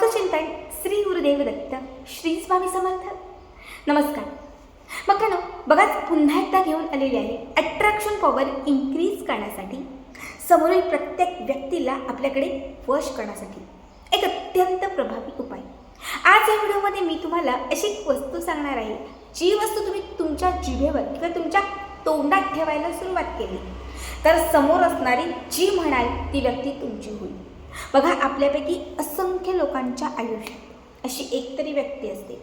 आजचं चिंतन श्री गुरुदेव दत्त श्री स्वामी समर्थ नमस्कार मग ना बघाच पुन्हा एकदा घेऊन आलेले आहे अट्रॅक्शन पॉवर इन्क्रीज करण्यासाठी समोरील प्रत्येक व्यक्तीला आपल्याकडे वश करण्यासाठी एक अत्यंत प्रभावी उपाय. आज या व्हिडिओमध्ये मी तुम्हाला अशी एक वस्तू सांगणार आहे जी वस्तू तुम्ही तुमच्या जिभेवर किंवा तुमच्या तोंडात ठेवायला सुरुवात केली. तर समोर असणारी जी म्हणाल ती व्यक्ती तुमची होईल. बघा आपल्यापैकी असंख्य लोकांच्या आयुष्यात अशी एकतरी व्यक्ती असते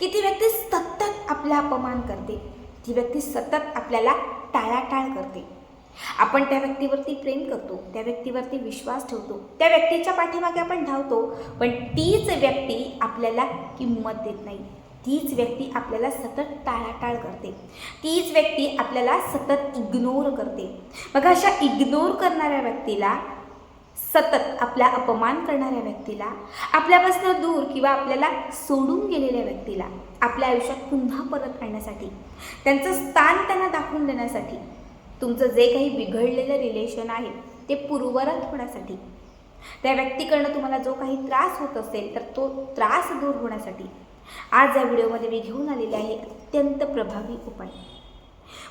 की ती व्यक्ती सतत आपला अपमान करते. ती व्यक्ती सतत आपल्याला टाळाटाळ करते. आपण त्या व्यक्तीवरती प्रेम करतो त्या व्यक्तीवरती विश्वास ठेवतो त्या व्यक्तीच्या पाठीमागे आपण धावतो पण तीच व्यक्ती आपल्याला किंमत देत नाही. तीच व्यक्ती आपल्याला सतत टाळाटाळ करते. तीच व्यक्ती आपल्याला सतत इग्नोर करते. बघा अशा इग्नोर करणाऱ्या व्यक्तीला सतत आपला अपमान करणाऱ्या व्यक्तीला आपल्यापासून दूर किंवा आपल्याला सोडून गेलेल्या व्यक्तीला आपल्या आयुष्यात पुन्हा परत आणण्यासाठी त्यांचं स्थान त्यांना दाखवून देण्यासाठी तुमचं जे काही बिघडलेलं रिलेशन आहे ते पूर्वरत होण्यासाठी त्या व्यक्तीकडनं तुम्हाला जो काही त्रास होत असेल तर तो त्रास दूर होण्यासाठी आज या व्हिडिओमध्ये मी घेऊन आलेले आहे अत्यंत प्रभावी उपाय.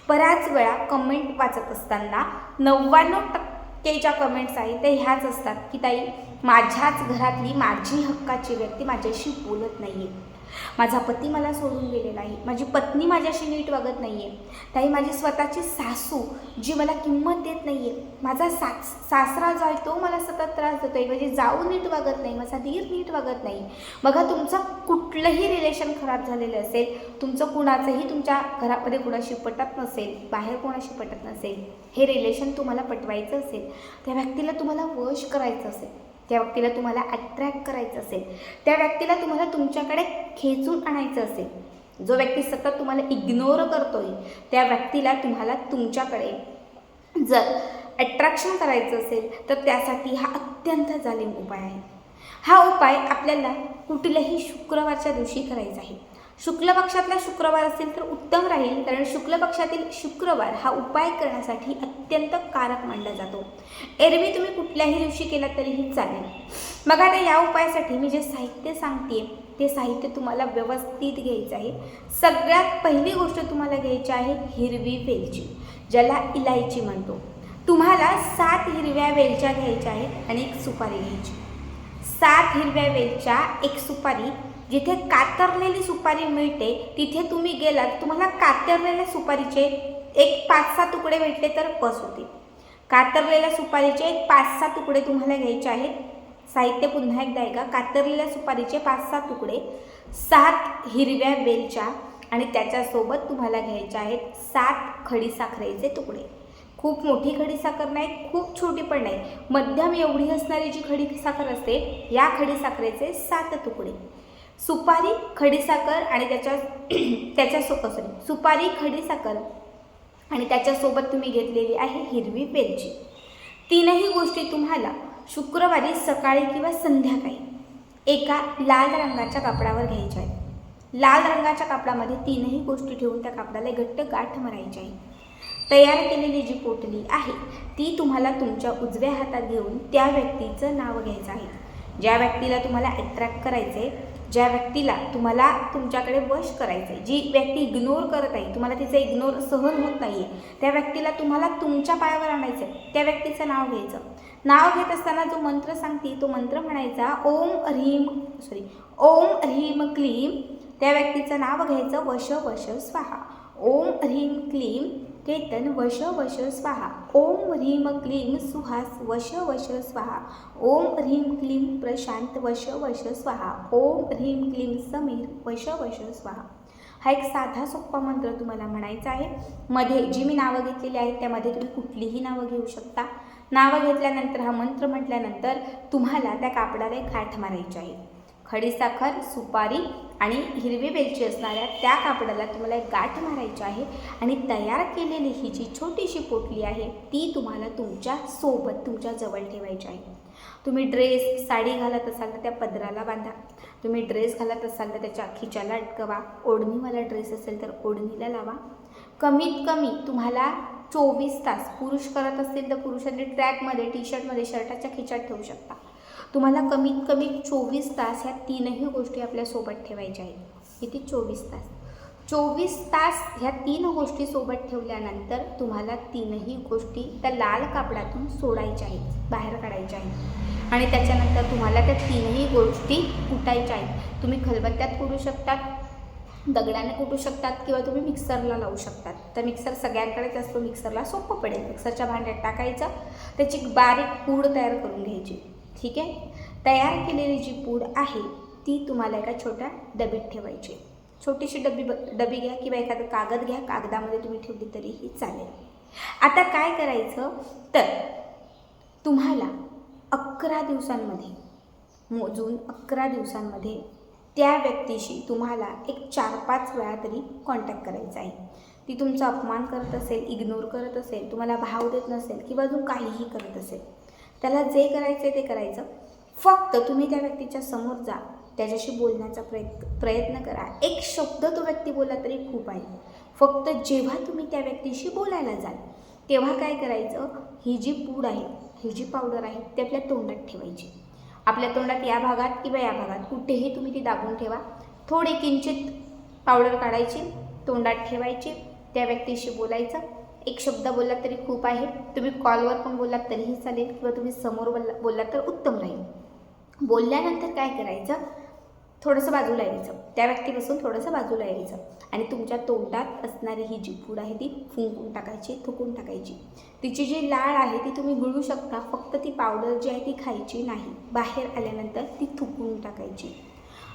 बऱ्याच वेळा कमेंट वाचत असताना नव्याण्णव टक्के ज्या कमेंट्स आहेत. ते ह्याच असतात की ताई माझ्याच घरातली माझी हक्काची व्यक्ती माझ्याशी बोलत नाही आहे माझा पती मला सोडून गेलेला आहे माझी पत्नी माझ्याशी नीट वागत नाही आहे ताई माझी स्वतःची सासू जी मला किंमत देत नाही आहे माझा सास सासरा जो आहे तो मला सतत त्रास देतो आहे माझी जाऊ नीट वागत नाही. माझा धीर नीट वागत नाही. बघा तुमचं कुठलंही रिलेशन खराब झालेलं असेल तुमचं कुणाचंही तुमच्या घरामध्ये कुणाशी पटत नसेल बाहेर कोणाशी पटत नसेल हे रिलेशन तुम्हाला पटवायचं असेल त्या व्यक्तीला तुम्हाला वश करायचं असेल. त्या व्यक्तीला तुम्हाला अट्रॅक्ट करायचं असेल त्या व्यक्तीला तुम्हाला तुमच्याकडे खेचून आणायचं असेल. जो व्यक्ती सतत तुम्हाला इग्नोर करतोय त्या व्यक्तीला तुम्हाला तुमच्याकडे जर अट्रॅक्शन करायचं असेल तर त्यासाठी हा अत्यंत जालिम उपाय आहे. हा उपाय आपल्याला कुठल्याही शुक्रवारच्या दिवशी करायचा आहे. शुक्ल पक्षातला शुक्रवार असेल तर उत्तम राहील कारण शुक्ल पक्षातील शुक्रवार हा उपाय करण्यासाठी अत्यंत कारक मानला जातो. एरवी तुम्ही कुठल्याही दिवशी केला तरीही चालेल. मग आता या उपायासाठी मी जे साहित्य सांगते ते साहित्य तुम्हाला व्यवस्थित घ्यायचं आहे. सगळ्यात पहिली गोष्ट तुम्हाला घ्यायची आहे हिरवी वेलची ज्याला इलायची म्हणतो. तुम्हाला सात हिरव्या वेलच्या घ्यायच्या आहेत आणि एक सुपारी घ्यायची. सात हिरव्या वेलच्या एक सुपारी जिथे कातरलेली सुपारी मिळते तिथे तुम्ही गेलात तुम्हाला कातरलेल्या सुपारीचे एक पाच सहा तुकडे भेटले तर बस होते. कातरलेल्या सुपारीचे एक पाच सहा तुकडे तुम्हाला घ्यायचे आहेत. साहित्य पुन्हा एकदा ऐका. कातरलेल्या सुपारीचे पाच सहा तुकडे सात हिरव्या वेलच्या आणि त्याच्यासोबत तुम्हाला घ्यायचे आहेत सात खडीसाखरेचे तुकडे. खूप मोठी खडीसाखर नाही खूप छोटी पण नाही. मध्यम एवढी असणारी जी खडी साखर असते या खडीसाखरेचे सात तुकडे. सुपारी खडीसाखर आणि त्याच्या त्याच्या सो सॉरी सुपारी खडीसाखर आणि त्याच्यासोबत तुम्ही घेतलेली आहे हिरवी वेलची. तीनही गोष्टी तुम्हाला शुक्रवारी सकाळी किंवा संध्याकाळी एका लाल रंगाच्या कापडावर घ्यायच्या आहेत. लाल रंगाच्या कापडामध्ये तीनही गोष्टी ठेवून त्या कापडाला घट्ट गाठ मारायची आहे. तयार केलेली जी पोटली आहे ती तुम्हाला तुमच्या उजव्या हातात घेऊन त्या व्यक्तीचं नाव घ्यायचं आहे. ज्या व्यक्तीला तुम्हाला अट्रॅक्ट करायचं आहे ज्या व्यक्तीला तुम्हाला तुमच्याकडे वश करायचं आहे जी व्यक्ती इग्नोर करत आहे तुम्हाला तिचं इग्नोर सहन होत नाही आहे त्या व्यक्तीला तुम्हाला तुमच्या पायावर आणायचं आहे त्या व्यक्तीचं नाव घ्यायचं. नाव घेत असताना जो मंत्र सांगते तो मंत्र म्हणायचा ओम ह्रीम सॉरी ओम ह्रीम क्लीम. त्या व्यक्तीचं नाव घ्यायचं वश वश स्वाहा. ओम ह्रीम क्लीम केतन वश वश स्वाहा ओम ह्रीम क्लीम सुहास वश वश स्वाहा ओम ह्रीम क्लीम प्रशांत वश वश स्वाहा ओम ह्रीम क्लीम समीर वश वश स्वाहा. हा एक साधा सोप्पा मंत्र तुम्हाला म्हणायचा आहे. मध्ये जी मी नावं घेतलेली आहेत त्यामध्ये तुम्ही कुठलीही नावं घेऊ शकता. नावं घेतल्यानंतर हा मंत्र म्हटल्यानंतर तुम्हाला त्या कापडाला एक गाठ मारायची आहे. खडीसाखर सुपारी आणि हिरवी वेलची असणाऱ्या त्या कापडाला तुम्हाला एक गाठ मारायची आहे आणि तयार केलेली ही जी छोटीशी पोटली आहे ती तुम्हाला तुमच्यासोबत तुमच्या जवळ ठेवायची आहे. तुम्ही ड्रेस साडी घालत असाल तर त्या पदराला बांधा. तुम्ही ड्रेस घालत असाल तर त्याच्या खिच्याला अटकवा. ओढणीवाला ड्रेस असेल तर ओढणीला लावा. कमीत कमी तुम्हाला चोवीस तास पुरुष करत असतील तर पुरुषांनी ट्रॅकमध्ये टी शर्टमध्ये शर्टाच्या खिच्यात ठेवू शकता. तुम्हाला कमीत कमी चोवीस तास ह्या तीनही गोष्टी आपल्यासोबत ठेवायच्या आहेत. किती? चोवीस तास. चोवीस तास ह्या तीन गोष्टी सोबत ठेवल्यानंतर तुम्हाला तीनही गोष्टी त्या लाल कापडातून सोडायच्या आहेत बाहेर काढायच्या आहेत. आणि त्याच्यानंतर तुम्हाला त्या तीनही गोष्टी कुटायच्या आहेत. तुम्ही खलबत्त्यात कुटू शकतात दगडाने कुटू शकतात किंवा तुम्ही मिक्सरला लावू शकतात. तर मिक्सर सगळ्यांकडेच असतो मिक्सरला सोपं पडेल. मिक्सरच्या भांड्यात टाकायचं त्याची बारीक पूड तयार करून घ्यायची. ठीक आहे? तयार केलेली जी पूड आहे ती तुम्हाला एका छोट्या डबीत ठेवायची. छोटीशी डबी ब डबी घ्या किंवा एखादं कागद घ्या कागदामध्ये तुम्ही ठेवली तरीही चालेल. आता काय करायचं? तर तुम्हाला अकरा दिवसांमध्ये मोजून अकरा दिवसांमध्ये त्या व्यक्तीशी तुम्हाला एक चार पाच वेळा तरी कॉन्टॅक्ट करायचा आहे. ती तुमचा अपमान करत असेल इग्नोर करत असेल तुम्हाला भाव देत नसेल किंवा अजून काहीही करत असेल त्याला जे करायचं आहे ते करायचं. फक्त तुम्ही त्या व्यक्तीच्या समोर जा. त्याच्याशी बोलण्याचा प्रयत्न प्रयत्न करा. एक शब्द तो व्यक्ती बोलला तरी खूप आहे. फक्त जेव्हा तुम्ही त्या व्यक्तीशी बोलायला जाल तेव्हा काय करायचं? ही जी पूड आहे ही जी पावडर आहे ती आपल्या तोंडात ठेवायची. आपल्या तोंडात या भागात किंवा या भागात कुठेही तुम्ही ती दाबून ठेवा. थोडी किंचित पावडर काढायची तोंडात ठेवायची त्या व्यक्तीशी बोलायचं. एक शब्द बोललात तरी खूप आहे. तुम्ही कॉलवर पण बोललात तरीही चालेल किंवा तुम्ही समोर बोलला बोललात तर उत्तम राहील. बोलल्यानंतर काय करायचं? थोडंसं बाजूला यायचं. त्या व्यक्तीपासून थोडंसं बाजूला यायचं. आणि तुमच्या तोंडात असणारी ही जी पूड आहे ती फुंकून टाकायची थुकून टाकायची. तिची जी लाळ आहे ती तुम्ही गुळू शकता. फक्त ती पावडर जी आहे ती खायची नाही. बाहेर आल्यानंतर ती थुकून टाकायची.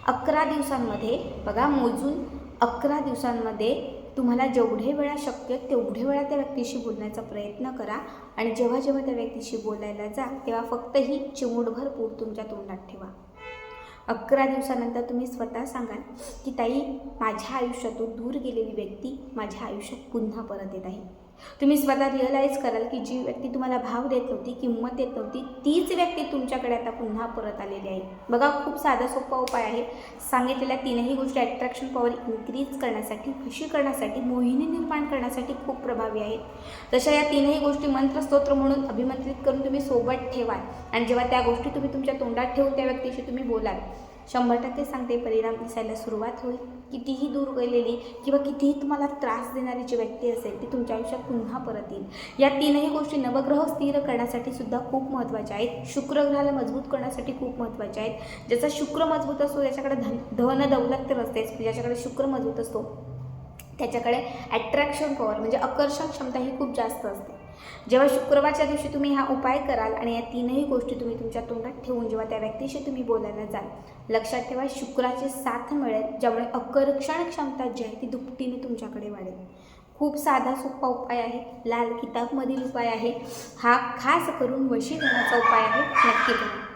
अकरा दिवसांमध्ये बघा मोजून अकरा दिवसांमध्ये तुम्हाला जेवढे वेळा शक्य तेवढे वेळा त्या व्यक्तीशी बोलण्याचा प्रयत्न करा. आणि जेव्हा जेव्हा त्या व्यक्तीशी बोलायला जा तेव्हा फक्त ही चिमूटभर पूड तुमच्या तोंडात ठेवा. अकरा दिवसानंतर तुम्ही स्वतः सांगाल की ताई माझ्या आयुष्यातून दूर गेलेली व्यक्ती माझ्या आयुष्यात पुन्हा परत येत आहे. तुम्ही स्वतः रिअलाईज कराल की जी व्यक्ती तुम्हाला भाव देत नव्हती किंमत देत नव्हती तीच व्यक्ती तुमच्याकडे आता पुन्हा परत आलेली आहे. बघा खूप साधा सोपा उपाय आहे. सांगितलेल्या तीनही गोष्टी अट्रॅक्शन पॉवर इन्क्रीज करण्यासाठी खुशी करण्यासाठी मोहिनी निर्माण करण्यासाठी खूप प्रभावी आहेत. तशा या तीनही गोष्टी मंत्रस्तोत्र म्हणून अभिमंत्रित करून तुम्ही सोबत ठेवाल. आणि जेव्हा त्या गोष्टी तुम्ही तुमच्या तोंडात ठेवून त्या व्यक्तीशी तुम्ही बोलाल शंभर टक्के सांगते परिणाम दिसायला सुरुवात होईल. कितीही दूर गेलेली किंवा कितीही तुम्हाला त्रास देणारी जी व्यक्ती असेल ती तुमच्या आयुष्यात पुन्हा परत येईल. या तीनही गोष्टी नवग्रह स्थिर करण्यासाठी सुद्धा खूप महत्त्वाच्या आहेत. शुक्रग्रहाला मजबूत करण्यासाठी खूप महत्त्वाच्या आहेत. ज्याचा शुक्र मजबूत असतो त्याच्याकडे धन धन दौलत तर असतेच. ज्याच्याकडे शुक्र मजबूत असतो त्याच्याकडे ॲट्रॅक्शन पॉवर म्हणजे आकर्षण क्षमता ही खूप जास्त असते. जेव्हा शुक्रवारच्या दिवशी तुम्ही हा उपाय कराल आणि या तीनही गोष्टी तुम्ही तुमच्या तोंडात ठेवून जेव्हा त्या व्यक्तीशी तुम्ही बोलायला जाल लक्षात ठेवा शुक्राची साथ मिळेल ज्यामुळे अकरक्षण क्षमता जी आहे ती दुपटीने तुमच्याकडे वाढेल. खूप साधा सोपा उपाय आहे लाल किताबमधील उपाय आहे हा खास करून वशीकरणाचा उपाय आहे नक्की करा.